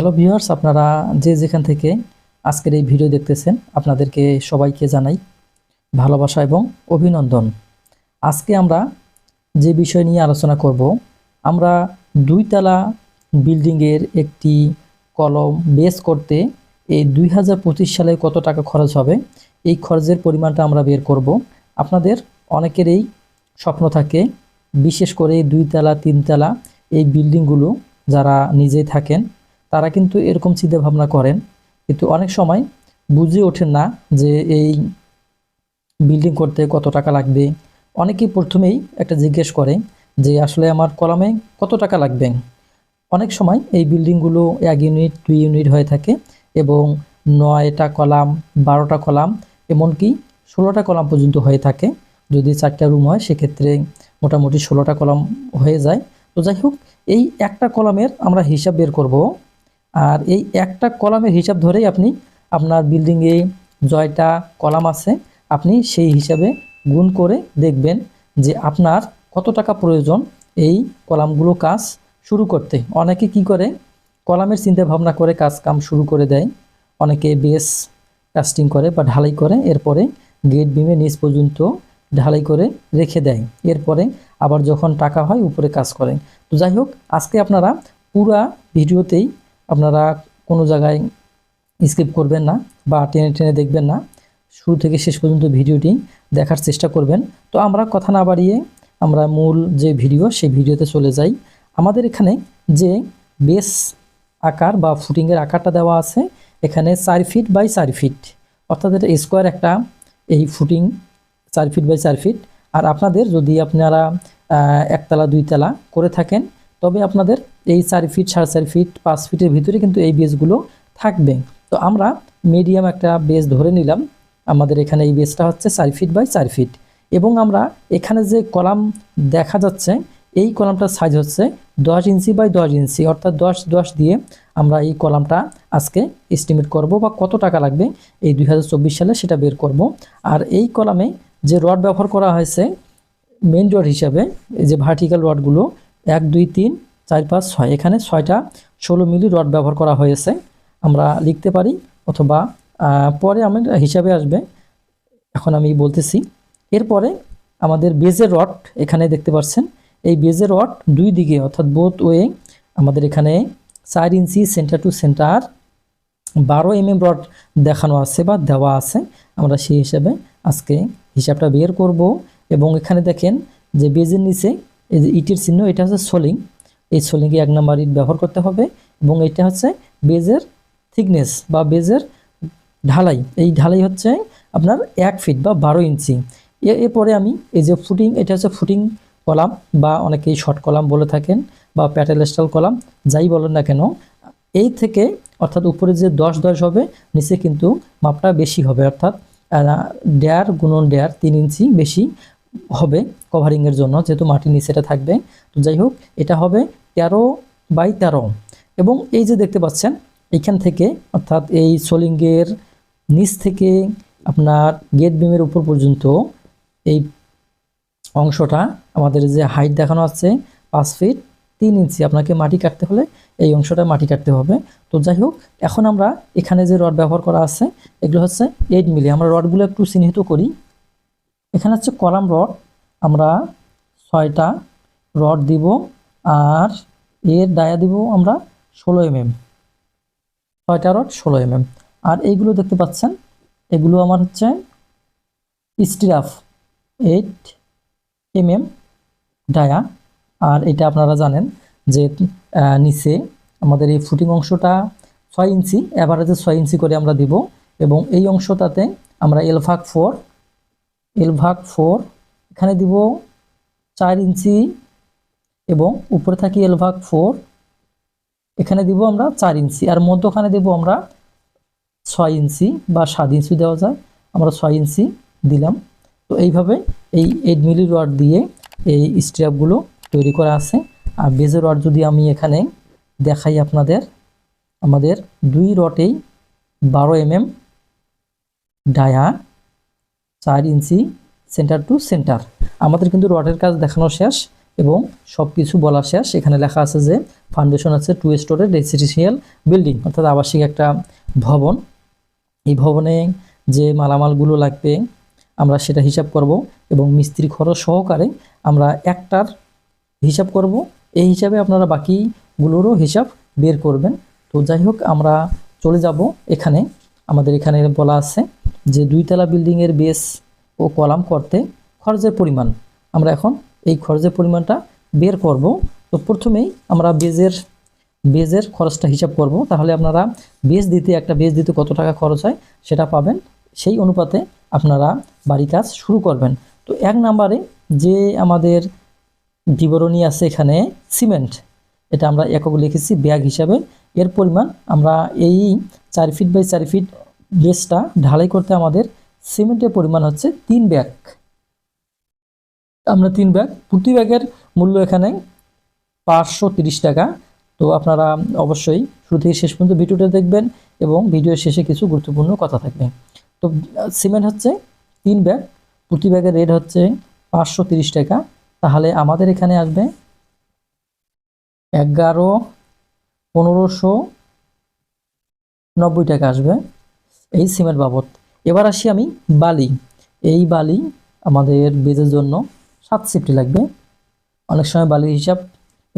Hello viewers, আপনারা যে যেখান থেকে আজকের এই ভিডিও দেখতেছেন, আপনাদেরকে সবাইকে জানাই ভালোবাসা এবং অভিনন্দন। আজকে আমরা যে বিষয় নিয়ে আলোচনা করব, আমরা দুইতলা বিল্ডিংয়ের একটি কলম বেস করতে এই দুই হাজার পঁচিশ সালে কত টাকা খরচ হবে, এই খরচের পরিমাণটা আমরা বের করব। আপনাদের অনেকেরই স্বপ্ন থাকে, বিশেষ করে দুইতলা, তিনতলা এই বিল্ডিংগুলো যারা নিজেই থাকেন তারা কিন্তু এরকম চিন্তা ভাবনা করেন। কিন্তু অনেক সময় বুঝে ওঠেন না যে এই বিল্ডিং করতে কত টাকা লাগবে। অনেকেই প্রথমেই একটা জিজ্ঞেস করে যে, আসলে আমার কলামে কত টাকা লাগবে? অনেক সময় এই বিল্ডিংগুলো এক ইউনিট দুই ইউনিট হয়ে থাকে এবং নয়টা কলাম, বারোটা কলাম, এমনকি ষোলোটা কলাম পর্যন্ত হয়ে থাকে। যদি চারটা রুম হয়, সেক্ষেত্রে মোটামুটি ষোলোটা কলাম হয়ে যায়। তো যাই হোক, এই একটা কলামের আমরা হিসাব বের করব। আর এই একটা কলামের হিসাব ধরেই আপনি আপনার বিল্ডিংয়ে জয়টা কলাম আছে, আপনি সেই হিসাবে গুণ করে দেখবেন যে আপনার কত টাকা প্রয়োজন এই কলামগুলো কাজ শুরু করতে। অনেকে কি করে? কলামের চিন্তা ভাবনা করে কাজ কাম শুরু করে দেয়। অনেকে বেস কাস্টিং করে বা ঢালাই করে, এরপরে গেট বিমে নিচ পর্যন্ত ঢালাই করে রেখে দেয়। এরপরে আবার যখন টাকা হয়, উপরে কাজ করে। তো যাই হোক, আজকে আপনারা পুরা ভিডিওতেই আপনারা কোনো জায়গায় স্কিপ করবেন না বা টেনে টেনে দেখবেন না। শুরু থেকে শেষ পর্যন্ত ভিডিওটি দেখার চেষ্টা করবেন। তো আমরা কথা না বাড়িয়ে আমরা মূল যে ভিডিও, সেই ভিডিওতে চলে যাই। আমাদের এখানে যে বেস আকার বা ফুটিংয়ের আকারটা দেওয়া আছে, এখানে চার ফিট বাই চার ফিট অর্থাৎ এটা স্কোয়ার একটা এই ফুটিং চার ফিট বাই চার ফিট আর আপনাদের যদি আপনারা একতলা, দুইতলা করে থাকেন তবে আপনাদের এই চার ফিট সাড়ে চার ফিট পাঁচ ফিটের ভিতরে কিন্তু এই বেসগুলো থাকবে। তো আমরা মিডিয়াম একটা বেস ধরে নিলাম। আমাদের এখানে এই বেসটা হচ্ছে চার ফিট বাই চার ফিট এবং আমরা এখানে যে কলাম দেখা যাচ্ছে, এই কলামটার সাইজ হচ্ছে দশ ইঞ্চি বাই দশ ইঞ্চি। অর্থাৎ দশ দশ দিয়ে আমরা এই কলামটা আজকে এস্টিমেট করব বা কত টাকা লাগবে এই দু হাজার চব্বিশ সালে সেটা বের করব। আর এই কলামে যে রড ব্যবহার করা হয়েছে মেন রড হিসাবে, এই যে ভার্টিক্যাল রডগুলো এক, দুই, তিন, চার, পাঁচ, ছয়। এখানে ছয়টা ষোলো মিলি রড ব্যবহার করা হয়েছে। আমরা লিখতে পারি অথবা পরে আমার হিসাবে আসবে। এখন আমি বলতেছি। এরপরে আমাদের বেজের রড এখানে দেখতে পাচ্ছেন। এই বেজের রড দুই দিকে অর্থাৎ বোথ ওয়ে আমাদের এখানে চার ইঞ্চি সেন্টার টু সেন্টার বারো এম এম রড দেখানো আছে বা দেওয়া আছে। আমরা সেই হিসাবে আজকে হিসাবটা বের করব। এবং এখানে দেখেন যে বেজের নিচে এই যে ইটের চিহ্ন, এটা হচ্ছে সোলিং। এই সোলিংয়ে এক নম্বর ইট ব্যবহার করতে হবে এবং এটা হচ্ছে বেজের থিকনেস বা বেজের ঢালাই। এই ঢালাই হচ্ছে আপনার এক ফিট বা বারো ইঞ্চি। এরপরে আমি এই যে ফুটিং এটা হচ্ছে ফুটিং কলাম বা অনেকেই শর্ট কলাম বলে থাকেন বা প্যাটেলেস্টাল কলাম, যাই বলেন না কেন, এই থেকে অর্থাৎ উপরে যে দশ দশ হবে, নিচে কিন্তু মাপটা বেশি হবে। অর্থাৎ ডেয়ার গুণন ডেয়ার তিন ইঞ্চি বেশি হবে কভারিংয়ের জন্য, যেহেতু মাটির নিচেটা থাকবে। তো যাই হোক, এটা হবে তেরো বাই তেরো। এবং এই যে দেখতে পাচ্ছেন, এখান থেকে অর্থাৎ এই সোলিংয়ের নিচ থেকে আপনার গেট বিমের উপর পর্যন্ত এই অংশটা আমাদের যে হাইট দেখানো আছে, পাঁচ ফিট তিন ইঞ্চি আপনাকে মাটি কাটতে হলে এই অংশটা মাটি কাটতে হবে। তো যাই হোক, এখন আমরা এখানে যে রড ব্যবহার করা আছে, এগুলো হচ্ছে এইট মিলি আমরা রডগুলো একটু চিহ্নিত করি। এখানে হচ্ছে কলাম রড। আমরা ছয়টা রড দিব আর এর ডায়া দিব আমরা ষোলো এমএম। ছয়টা রড, ষোলো এমএম। আর এইগুলো দেখতে পাচ্ছেন, এগুলো আমার হচ্ছে স্টিরাফ, এইট এমএম ডায়া। আর এটা আপনারা জানেন যে নিচে আমাদের এই ফুটিং অংশটা ছয় ইঞ্চি অ্যাভারেজে ছয় ইঞ্চি করে আমরা দিব। এবং এই অংশটাতে আমরা এলফাক ফোর এলভাগ ফোর এখানে দিব চার ইঞ্চি এবং উপরে থাকি এলভাগ ফোর এখানে দিব আমরা চার ইঞ্চি আর মধ্যখানে দেব আমরা ছয় ইঞ্চি বা সাত ইঞ্চি দেওয়া যায়। আমরা ছয় ইঞ্চি দিলাম। তো এইভাবে এই এইট মিলি রড দিয়ে এই স্ট্র্যাপগুলো তৈরি করা আছে। আর বেজের রড যদি আমি এখানে দেখাই আপনাদের, আমাদের দুই রটেই বারো এম এম ডায়া চার ইঞ্চি সেন্টার টু সেন্টার আমাদের কিন্তু রডের কাজ দেখানো শেষ এবং সব কিছু বলা শেষ। এখানে লেখা আছে যে ফাউন্ডেশন আছে টু স্টোরের রেসিডেন্সিয়াল বিল্ডিং অর্থাৎ আবাসিক একটা ভবন। এই ভবনে যে মালামালগুলো লাগবে, আমরা সেটা হিসাব করব এবং মিস্ত্রি খরচ সহকারে আমরা একটার হিসাব করব। এই হিসাবে আপনারা বাকিগুলোরও হিসাব বের করবেন। তো যাই হোক, আমরা চলে যাব এখানে। আমাদের এখানে বলা আছে যে দুইতলা বিল্ডিংয়ের বেস ও কলাম করতে খরচের পরিমাণ। আমরা এখন এই খরচের পরিমাণটা বের করব। তো প্রথমেই আমরা বেজের বেজের খরচটা হিসাব করব। তাহলে আপনারা বেজ দিতে, একটা বেজ দিতে কত টাকা খরচ হয় সেটা পাবেন। সেই অনুপাতে আপনারা বাড়ি কাজ শুরু করবেন। তো এক নম্বরে যে আমাদের বিবরণী আছে এখানে সিমেন্ট, এটা আমরা একক লিখেছি ব্যাগ হিসাবে। এর পরিমাণ আমরা এই চার ফিট বাই চার ফিট বেসটা ঢালাই করতে আমাদের সিমেন্টের পরিমাণ হচ্ছে তিন ব্যাগ। আমরা তিন ব্যাগ, প্রতি ব্যাগের মূল্য এখানে পাঁচশো টাকা। তো আপনারা অবশ্যই শুরু থেকে শেষ পর্যন্ত ভিডিওটা দেখবেন এবং ভিডিওর শেষে কিছু গুরুত্বপূর্ণ কথা থাকবে। তো, সিমেন্ট হচ্ছে তিন ব্যাগ, প্রতি ব্যাগের রেট হচ্ছে পাঁচশো টাকা। তাহলে আমাদের এখানে আসবে এগারো, পনেরোশো নব্বই টাকা আসবে। এই সিমেন্ট বাবদ। এবার আসি আমি বালি। এই বালি আমাদের বেজের জন্য সাত সিফটি লাগবে। অনেক সময় বালির হিসাব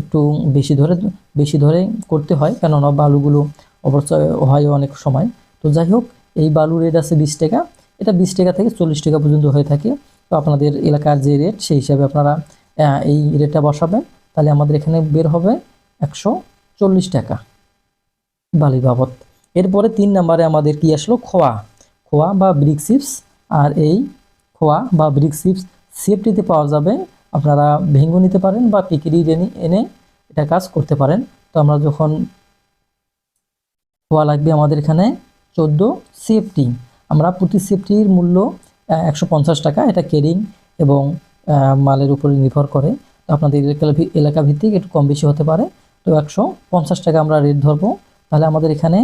একটু বেশি ধরে বেশি ধরে করতে হয়, কেননা বালুগুলো অবশ্যই হয় অনেক সময়। তো যাই হোক, এই বালু রেট আছে বিশ টাকা। এটা বিশ টাকা থেকে চল্লিশ টাকা পর্যন্ত হয়ে থাকে। তো আপনাদের এলাকার যে রেট সেই হিসাবে আপনারা এই রেটটা বসাবেন। তাহলে আমাদের এখানে বের হবে একশো চল্লিশ টাকা বালি বাবদ। এরপরে তিন নম্বরে আমাদের কি আসলো? খোয়া। খোয়া বা ব্রিক চিপস আর এই খোয়া বা ব্রিক চিপস সেফটিতে পাওয়া যাবে। আপনারা ভেঙ্গু নিতে পারেন বা পিকিরি এনে এটা কাজ করতে পারেন। তো আমরা যখন খোয়া লাগবে আমাদের এখানে চোদ্দ সেফটি। আমরা প্রতি সেফটির মূল্য একশো পঞ্চাশ টাকা এটা কেরিং এবং মালের উপরে নির্ভর করে। তো আপনাদের এলাকা ভিত্তিক একটু কম বেশি হতে পারে। তো একশো পঞ্চাশ টাকা আমরা রেট ধরবো। তাহলে আমাদের এখানে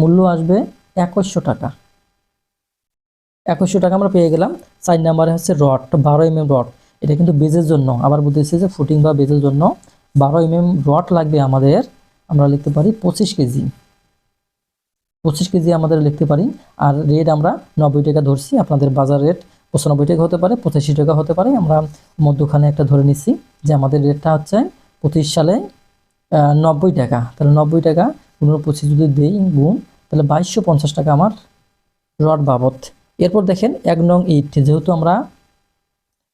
মূল্য আসবে একুশশো টাকা। একুশশো টাকা আমরা পেয়ে গেলাম। চার নাম্বারে হচ্ছে রড, বারো এম এম রড। এটা কিন্তু বেজের জন্য। আবার বলতেছি যে ফুটিং বা বেজের জন্য বারো এম এম রড লাগবে আমাদের। আমরা লিখতে পারি পঁচিশ কেজি। পঁচিশ কেজি আমাদের লিখতে পারি। আর রেট আমরা নব্বই টাকা ধরছি। আপনাদের বাজার রেট পঁচানব্বই টাকা হতে পারে, পঁচাশি টাকা হতে পারে। আমরা মধ্যখানে একটা ধরে নিচ্ছি যে আমাদের রেটটা হচ্ছে পঁচিশ সালে নব্বই টাকা। তাহলে নব্বই টাকা পনেরো পঁচিশ যদি দেই গুণ, তাহলে বাইশশো পঞ্চাশ টাকা আমার রড বাবদ। এরপর দেখেন এক নং ইট, যেহেতু আমরা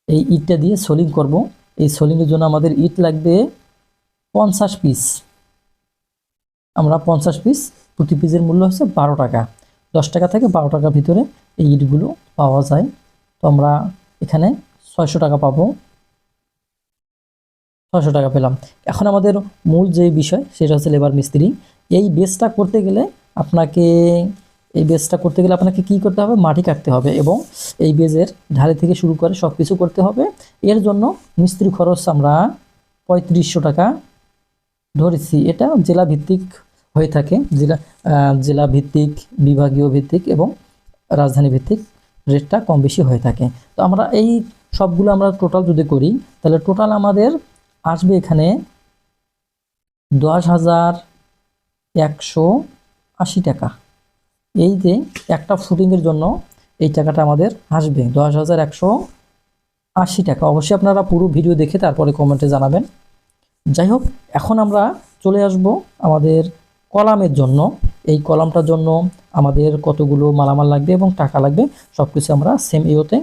এই ইটটা দিয়ে সোলিং করব, এই সোলিংয়ের জন্য আমাদের ইট লাগবে পঞ্চাশ পিস। আমরা পঞ্চাশ পিস প্রতি পিসের মূল্য হচ্ছে বারো টাকা। দশ টাকা থেকে বারো টাকার ভিতরে এই ইটগুলো পাওয়া যায়। তো আমরা এখানে ছয়শো টাকা পাবো। ছয়শো টাকা পেলাম। এখন আমাদের মূল যে বিষয়, সেটা হচ্ছে লেবার মিস্ত্রি। এই বেসটা করতে গেলে আপনাকে, এই বেসটা করতে গেলে আপনাকে কি করতে হবে? মাটি কাটতে হবে এবং এই বেজের ঢালে থেকে শুরু করে সব কিছু করতে হবে। এর জন্য মিস্ত্রি খরচ আমরা পঁয়ত্রিশশো টাকা ধরেছি। এটা জেলা ভিত্তিক হয়ে থাকে। জেলা জেলা ভিত্তিক বিভাগীয় ভিত্তিক এবং রাজধানী ভিত্তিক রেটটা কম বেশি হয়ে থাকে। তো আমরা এই সবগুলো আমরা টোটাল যদি করি, তাহলে টোটাল আমাদের আসবে এখানে দশ হাজার একশো আশি টাকা। এই যে একটা ফুটিংয়ের জন্য এই টাকাটা আমাদের আসবে। দশ হাজার একশো আশি টাকা। অবশ্যই আপনারা পুরো ভিডিও দেখে তারপরে কমেন্টে জানাবেন। যাই হোক, এখন আমরা চলে আসব আমাদের কলামের জন্য। এই কলামটার জন্য আমাদের কতগুলো মালামাল লাগবে এবং টাকা লাগবে সব কিছু আমরা সেম ইওতে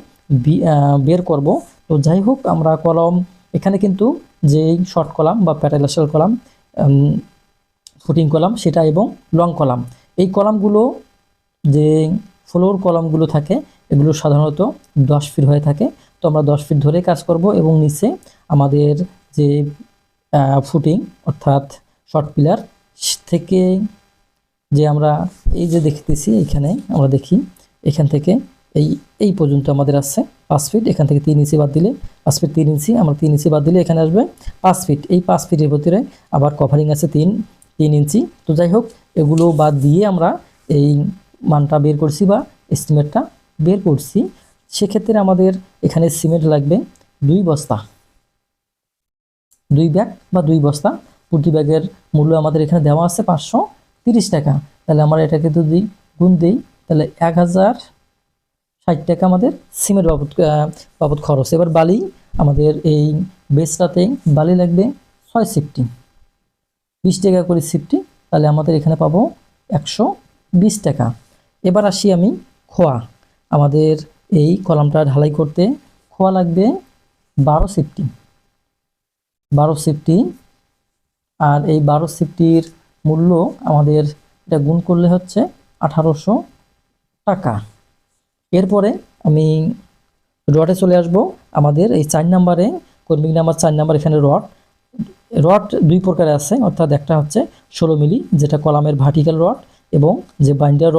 বের করব। তো যাই হোক, আমরা কলম, এখানে কিন্তু যে শর্ট কলাম বা প্যাটালাসাল কলাম ফুটিং কলাম সেটা এবং লং কলাম এই কলামগুলো যে ফ্লোর কলামগুলো থাকে, এগুলো সাধারণত দশ ফিট হয়ে থাকে। তো আমরা দশ ফিট ধরে কাজ করব এবং নিচে আমাদের যে ফুটিং অর্থাৎ শর্ট পিলার থেকে যে আমরা এই যে দেখতেছি এখানে, আমরা দেখি, এখান থেকে এই এই পর্যন্ত আমাদের আসছে পাঁচ ফিট এখান থেকে তিন ইঞ্চি বাদ দিলে পাঁচ ফিট তিন ইঞ্চি, আমরা তিন ইঞ্চি বাদ দিলে এখানে আসবে পাঁচ ফিট এই পাঁচ ফিটের ভিতরে আবার কভারিং আছে তিন তিন ইঞ্চি। তো যাই হোক, এগুলো বাদ দিয়ে আমরা এই মানটা বের করছি বা এস্টিমেটটা বের করছি। সেক্ষেত্রে আমাদের এখানে সিমেন্ট লাগবে দুই বস্তা। দুই ব্যাগ বা দুই বস্তা। প্রতি ব্যাগের মূল্য আমাদের এখানে দেওয়া আছে পাঁচশো তিরিশ টাকা। তাহলে আমরা এটাকে যদি গুণ দিই, তাহলে এক হাজার ষাট টাকা আমাদের সিমের বাবদ বাবদ খরচ। এবার বালি, আমাদের এই বেসটাতে বালি লাগবে ছয় সিফটি। বিশ টাকা করে সিফটি তাহলে আমাদের এখানে পাবো একশো বিশ টাকা। এবার আসি আমি খোয়া। আমাদের এই কলামটা ঢালাই করতে খোয়া লাগবে বারো সিফটি বারো সিফটি আর এই বারো সিফটির মূল্য আমাদের এটা গুণ করলে হচ্ছে আঠারোশো টাকা। এরপরে আমি রডে চলে আসব। আমাদের এই চার নাম্বারে কর্মিক নাম্বার চার নাম্বার এখানে রড। রড দুই প্রকারে আছে, অর্থাৎ একটা হচ্ছে ষোলো মিলি, যেটা কলামের ভার্টিক্যাল রড এবং যে বাইন্ডার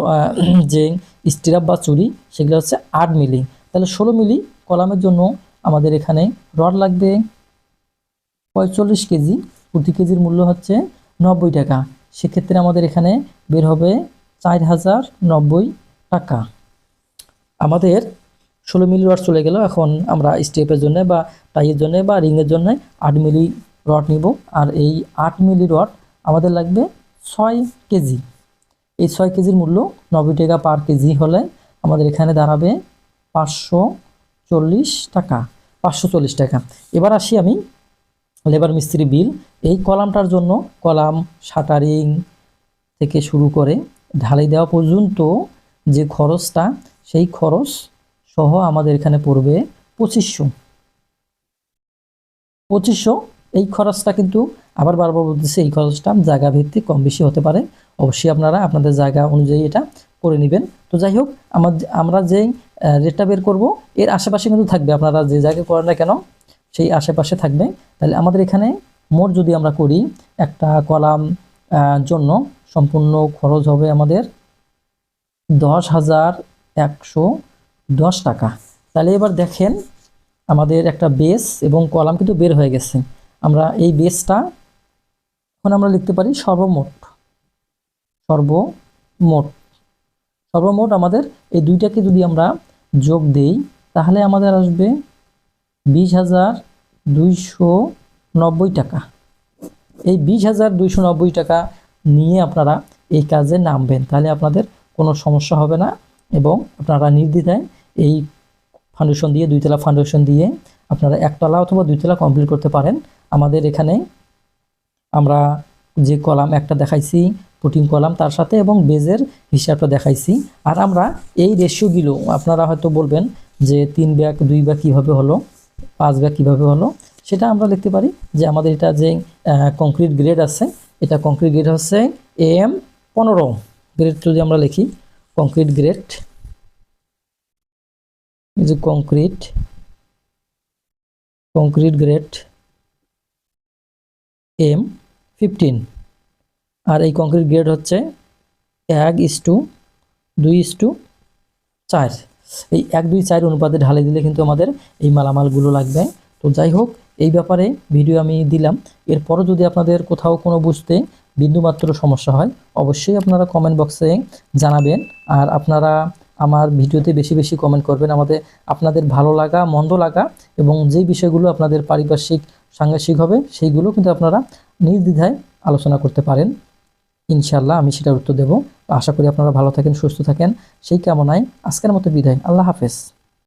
যে স্টিরাপ বা চুরি সেগুলো হচ্ছে আট মিলি। তাহলে ষোলো মিলি কলামের জন্য আমাদের এখানে রড লাগবে পঁয়তাল্লিশ কেজি, প্রতি কেজির মূল্য হচ্ছে নব্বই টাকা। সেক্ষেত্রে আমাদের এখানে বের হবে চার হাজার নব্বই টাকা। আমাদের ষোলো মিলি রড চলে গেল, এখন আমরা স্টেপের জন্য বা টাইয়ের জন্য বা রিংয়ের জন্য আট মিলি রড নিব, আর এই আট মিলি রড আমাদের লাগবে ছয় কেজি। এই ছয় কেজির মূল্য নব্বই টাকা পার কেজি হলে আমাদের এখানে দাঁড়াবে পাঁচশো চল্লিশ টাকা, পাঁচশো চল্লিশ টাকা। এবার আসি আমি লেবার মিস্ত্রি বিল। এই কলামটার জন্য কলাম, শাটারিং থেকে শুরু করে ঢালাই দেওয়া পর্যন্ত যে খরচটা, সেই খরচ সহ আমাদের এখানে পড়বে পঁচিশশো। পঁচিশশো এই খরচটা কিন্তু আবার বারবার বলতেছে, এই খরচটা জায়গা ভিত্তিক কম বেশি হতে পারে। অবশ্যই আপনারা আপনাদের জায়গা অনুযায়ী এটা করে নেবেন। তো যাই হোক, আমার আমরা যে রেটটা বের করব, এর আশেপাশে কিন্তু থাকবে। আপনারা যে জায়গায় করেন না কেন, সেই আশেপাশে থাকবে। তাহলে আমাদের এখানে মোট যদি আমরা করি, একটা কলাম জন্য সম্পূর্ণ খরচ হবে আমাদের দশ হাজার একশো দশ টাকা। তাহলে এবার দেখেন, আমাদের একটা বেস এবং কলাম কিন্তু বের হয়ে গেছে। আমরা এই বেসটা এখন আমরা লিখতে পারি সর্বমোট সর্বমোট। সর্বমোট আমাদের এই দুইটাকে যদি আমরা যোগ দেই, তাহলে আমাদের আসবে বিশ হাজার দুইশো নব্বই টাকা। এই বিশ হাজার দুইশো নব্বই টাকা নিয়ে আপনারা এই কাজে নামবেন, তাহলে আপনাদের কোনো সমস্যা হবে না এবং আপনারা নির্দ্বিধায় এই ফাউন্ডেশন দিয়ে দুইতলা ফাউন্ডেশন দিয়ে আপনারা একতলা অথবা দুইতলা কমপ্লিট করতে পারেন। আমাদের এখানে আমরা যে কলাম একটা দেখাইছি পুটিং কলাম তার সাথে এবং বেজের হিসাবটা দেখাইছি। আর আমরা এই রেশিওগুলো, আপনারা হয়তো বলবেন যে তিন ব্যাগ দুই ব্যাগ কীভাবে হলো, পাঁচ ব্যাগ কীভাবে হলো, সেটা আমরা লিখতে পারি। যে আমাদের এটা যে কংক্রিট গ্রেড আছে, এটা কংক্রিট গ্রেড হচ্ছে এম পনেরো। গ্রেড যদি আমরা লিখি কংক্রিট গ্রেড যে concrete concrete grade M fifteen আর এই কংক্রিট গ্রেড হচ্ছে এক ইস টু দুই ইস টু চার। এই এক, দুই, চার অনুপাতে ঢালে দিলে কিন্তু আমাদের এই মালামালগুলো লাগবে। তো যাই হোক, এই ব্যাপারে ভিডিও আমি দিলাম। এরপরও যদি আপনাদের কোথাও কোনো বুঝতে বিন্দুমাত্র সমস্যা হয়, অবশ্যই আপনারা কমেন্ট বক্সে জানাবেন। আর আপনারা আমার ভিডিওতে বেশি বেশি কমেন্ট করবেন। আমাদের, আপনাদের ভালো লাগা, মন্দ লাগা এবং যেই বিষয়গুলো আপনাদের পারিপার্শ্বিক সাংঘাসিক হবে, সেইগুলো কিন্তু আপনারা নির্দ্বিধায় আলোচনা করতে পারেন। ইনশাল্লাহ আমি সেটার উত্তর দেবো। আশা করি আপনারা ভালো থাকেন, সুস্থ থাকেন। সেই কামনায় আজকের মতো বিদায়। আল্লাহ হাফেজ।